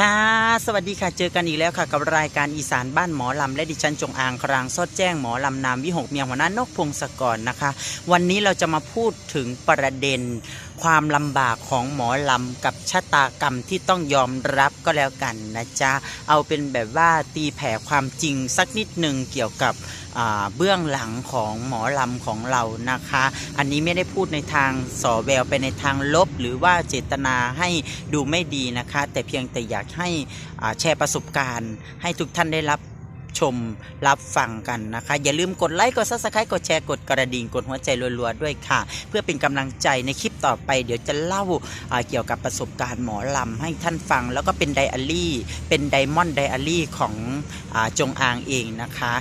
ค่ะ สวัสดีค่ะ เจอกันอีกแล้วค่ะ กับรายการอีสานบ้านหมอลำและดิฉันจงอางครางซอดแจ้งหมอลำนามวิหกเมียหัวหน้านกพงศกรนะคะ วันนี้เราจะมาพูดถึงประเด็นความลำบากของหมอลำกับชะตากรรมที่ต้องยอมรับก็แล้วกันนะจ๊ะ เอาเป็นแบบว่าตีแผ่ความจริงสักนิดหนึ่งเกี่ยวกับเบื้องหลังของหมอลำของเรานะคะ อันนี้ไม่ได้พูดในทางส่อแววไปในทางลบ หรือว่าเจตนาให้ดูไม่ดีนะคะ แต่เพียงแต่อยากให้แชร์ประสบการณ์ ให้ทุกท่านได้รับชมรับฟังกันนะคะ อย่าลืมกดไลค์กดซับสไครต์กดแชร์กดกระดิ่งกดหัวใจรัวๆด้วยค่ะ เพื่อเป็นกำลังใจในคลิปต่อไป เดี๋ยวจะเล่าาเกี่ยวกับประสบการณ์หมอลำให้ท่านฟัง แล้วก็เป็นไดอารี่ เป็นไดมอนด์ไดอารี่ของอจงอางเองนะคะ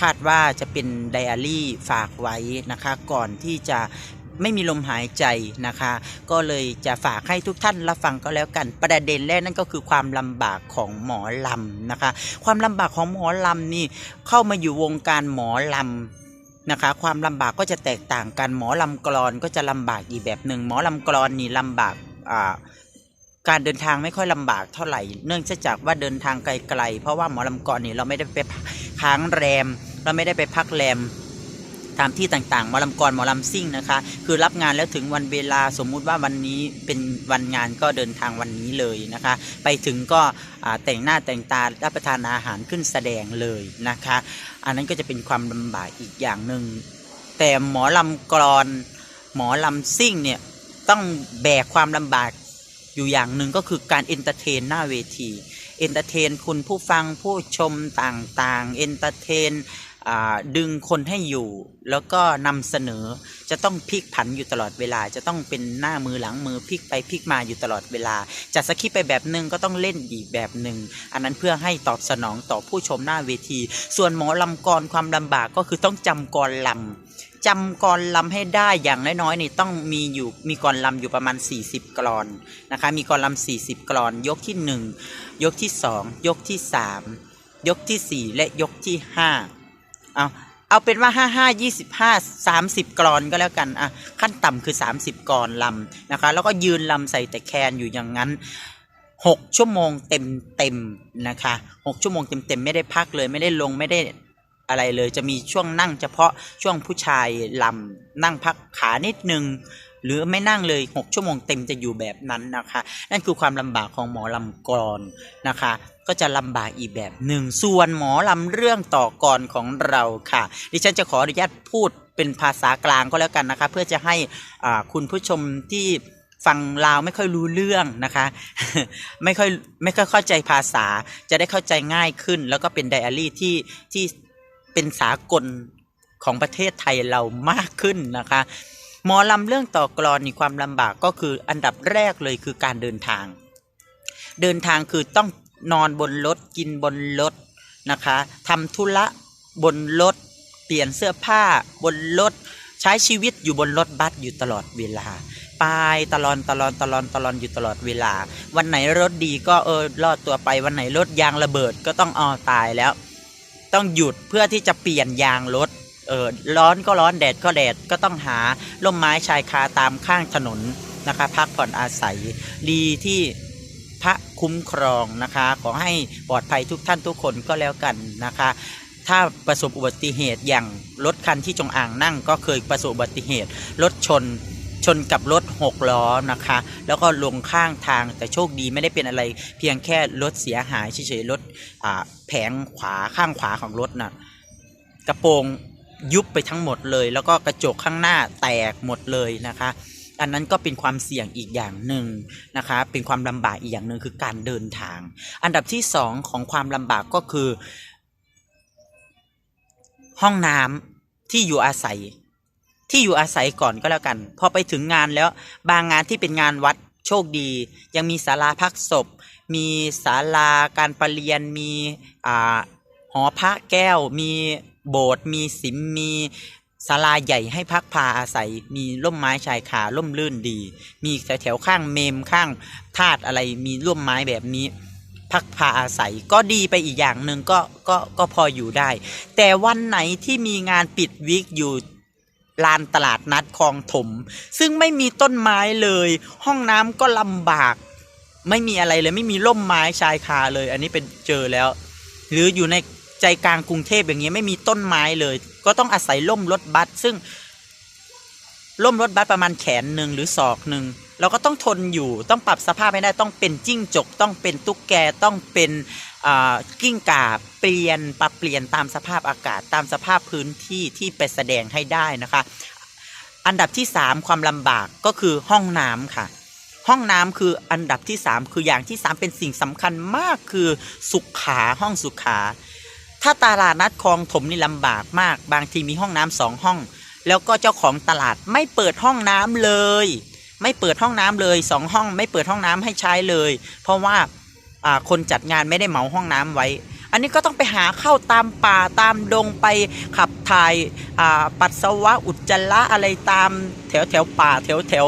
คาดว่าจะเป็นไดอารี่ฝากไว้นะคะ ก่อนที่จะ ไม่มีลมหายใจนะคะ ก็เลยจะฝากให้ทุกท่านรับฟังก็แล้วกัน ประเด็นแรกนั่นก็คือความลำบากของหมอลำนะคะ ความลำบากของหมอลำนี่เข้ามาอยู่วงการหมอลำนะคะความลำบากก็จะแตกต่างกันหมอลำกรอนก็จะลำบากอีกแบบหนึ่งหมอลำกรอนนี่ลำบากอ่าการเดินทางไม่ค่อยลำบากเท่าไหร่ เนื่องจากว่าเดินทางไกลๆ เพราะว่าหมอลำกรอนนี่เราไม่ได้ไปค้างแรม เราไม่ได้ไปพักแรม ตามที่ต่างๆหมอลำกรหมอลำซิ่งนะคะ คือรับงานแล้วถึงวันเวลาสมมุติว่าวันนี้เป็นวันงานก็เดินทางวันนี้เลยนะคะ ไปถึงก็แต่งหน้าแต่งตารับประทานอาหารขึ้นแสดงเลยนะคะ อันนั้นก็จะเป็นความลำบากอีกอย่างหนึ่งแต่หมอลำกรอนหมอลำซิ่งเนี่ยต้องแบกความลำบากอยู่อย่างหนึ่งก็คือการเอนเตอร์เทนหน้าเวทีเอนเตอร์เทนคุณผู้ฟังผู้ชมต่างๆเอนเตอร์เทน ดึงคนให้อยู่ แล้วก็นำเสนอจะต้องพลิกผันอยู่ตลอดเวลา จะต้องเป็นหน้ามือหลังมือพลิกไปพลิกมาอยู่ตลอดเวลาจัดสคริปไปแบบหนึ่งก็ต้องเล่นอีกแบบหนึ่งอันนั้นเพื่อให้ตอบสนองต่อผู้ชมหน้าเวที ส่วนหมอลำกรความลำบากก็คือต้องจำกรลำจำกรลำให้ได้อย่างน้อยๆนี่ต้องมีอยู่มีกรลำอยู่ประมาณ 40 กรอนนะคะมีกรลำ40 กรอน ยกที่ 1 ยกที่ 2 ยกที่ 3 ยกทีสี่4 และยกที่ 5 เอาเอาเป็นว่าห้าห้ายี่สิบห้าสามสิบกรอนก็แล้วกันอะขั้นต่ำคือสามสิบกรอนลำนะคะ แล้วก็ยืนลำใส่แต่แคนอยู่อย่างนั้นหกชั่วโมงเต็มเต็มนะคะหกชั่วโมงเต็มเต็มไม่ได้พักเลยไม่ได้ลงไม่ได้อะไรเลยจะมีช่วงนั่งเฉพาะช่วงผู้ชายลำนั่งพักขานิดนึง หรือไม่นั่งเลยหกชั่วโมงเต็มจะอยู่แบบนั้นนะคะ นั่นคือความลำบากของหมอลำกรอนนะคะ ก็จะลำบากอีกแบบหนึ่งส่วนหมอลำเรื่องต่อกรของเราค่ะ ดิฉันจะขออนุญาตพูดเป็นภาษากลางก็แล้วกันนะคะ เพื่อจะให้คุณผู้ชมที่ฟังลาวไม่ค่อยรู้เรื่องนะคะ ไม่ค่อยไม่ค่อยเข้าใจภาษาจะได้เข้าใจง่ายขึ้น แล้วก็เป็นไดอารี่ที่ที่เป็นสากลของประเทศไทยเรามากขึ้นนะคะ หมอลำเรื่องต่อกรอนนี่ความลำบากก็คืออันดับแรกเลยคือการเดินทาง เดินทางคือต้องนอนบนรถกินบนรถนะคะทำธุระบนรถเปลี่ยนเสื้อผ้าบนรถใช้ชีวิตอยู่บนรถบัสอยู่ตลอดเวลาไปตลอดตลอดตลอดตลอดอยู่ตลอดเวลา วันไหนรถดีก็เออรอดตัวไปวันไหนรถยางระเบิดก็ต้องเอตายแล้ว ต้องหยุดเพื่อที่จะเปลี่ยนยางรถ เออร้อนก็ร้อนแดดก็แดดก็ต้องหาร่มไม้ชายคาตามข้างถนนนะคะ พักผ่อนอาศัยดีที่พระคุ้มครองนะคะ ขอให้ปลอดภัยทุกท่านทุกคนก็แล้วกันนะคะ ถ้าประสบอุบัติเหตุอย่างรถคันที่จงอ่างนั่งก็เคยประสบอุบัติเหตุรถชนชนกับรถหกล้อนะคะ แล้วก็ลงข้างทางแต่โชคดีไม่ได้เป็นอะไร เพียงแค่รถเสียหายเฉยๆรถแผงขวาข้างขวาของรถน่ะกระโปรง ยุบไปทั้งหมดเลย แล้วก็กระจกข้างหน้าแตกหมดเลยนะคะ อันนั้นก็เป็นความเสี่ยงอีกอย่างหนึ่งนะคะ เป็นความลำบากอีกอย่างหนึ่งคือการเดินทาง อันดับที่สองของความลำบากก็คือ ห้องน้ำที่อยู่อาศัย ที่อยู่อาศัยก่อนก็แล้วกัน พอไปถึงงานแล้วบางงานที่เป็นงานวัดโชคดี ยังมีศาลาพักศพ มีศาลาการประเรียนมีอ่าหอพระแก้วมี โบสถ์มีสิมมีศาลาใหญ่ให้พักพาอาศัย มีร่มไม้ชายคาร่มรื่นดี มีแถวแถวๆข้างเมมข้างธาตุอะไรมีร่มไม้แบบนี้ พักพาอาศัยก็ดีไปอีกอย่างหนึ่งก็ก็ก็พออยู่ได้ แต่วันไหนที่มีงานปิดวิกอยู่ลานตลาดนัดคลองถม ซึ่งไม่มีต้นไม้เลย ห้องน้ำก็ลำบาก ไม่มีอะไรเลยไม่มีร่มไม้ชายคาเลย อันนี้เป็นเจอแล้ว หรืออยู่ใน ใจกลางกรุงเทพอย่างเงี้ยไม่มีต้นไม้เลย ก็ต้องอาศัยร่มรถบัสซึ่งร่มรถบัสประมาณแขนหนึ่งหรือศอกหนึ่งเราก็ต้องทนอยู่ต้องปรับสภาพให้ได้ต้องเป็นจิ้งจก ต้องเป็นตุ๊กแกต้องเป็นกิ้งก่าเปลี่ยนปรับเปลี่ยนตามสภาพอากาศตามสภาพพื้นที่ที่ไปแสดงให้ได้นะคะ อันดับที่ 3 ความลำบากก็คือห้องน้ำค่ะ ห้องน้ำคืออันดับที่ 3 คืออย่างที่ 3 เป็นสิ่งสำคัญมากคือสุขาห้องสุขา ถ้าตลาดนัดคลองถมนี่ลำบากมาก บางทีมีห้องน้ำสองห้อง แล้วก็เจ้าของตลาดไม่เปิดห้องน้ำเลย ไม่เปิดห้องน้ำเลยสองห้อง ไม่เปิดห้องน้ำให้ใช้เลย เพราะว่าคนจัดงานไม่ได้เหมาห้องน้ำไว้ อันนี้ก็ต้องไปหาเข้าตามป่าตามดงไปขับถ่ายปัสสาวะอุจจาระอะไรตามแถวแถวป่าแถวแถว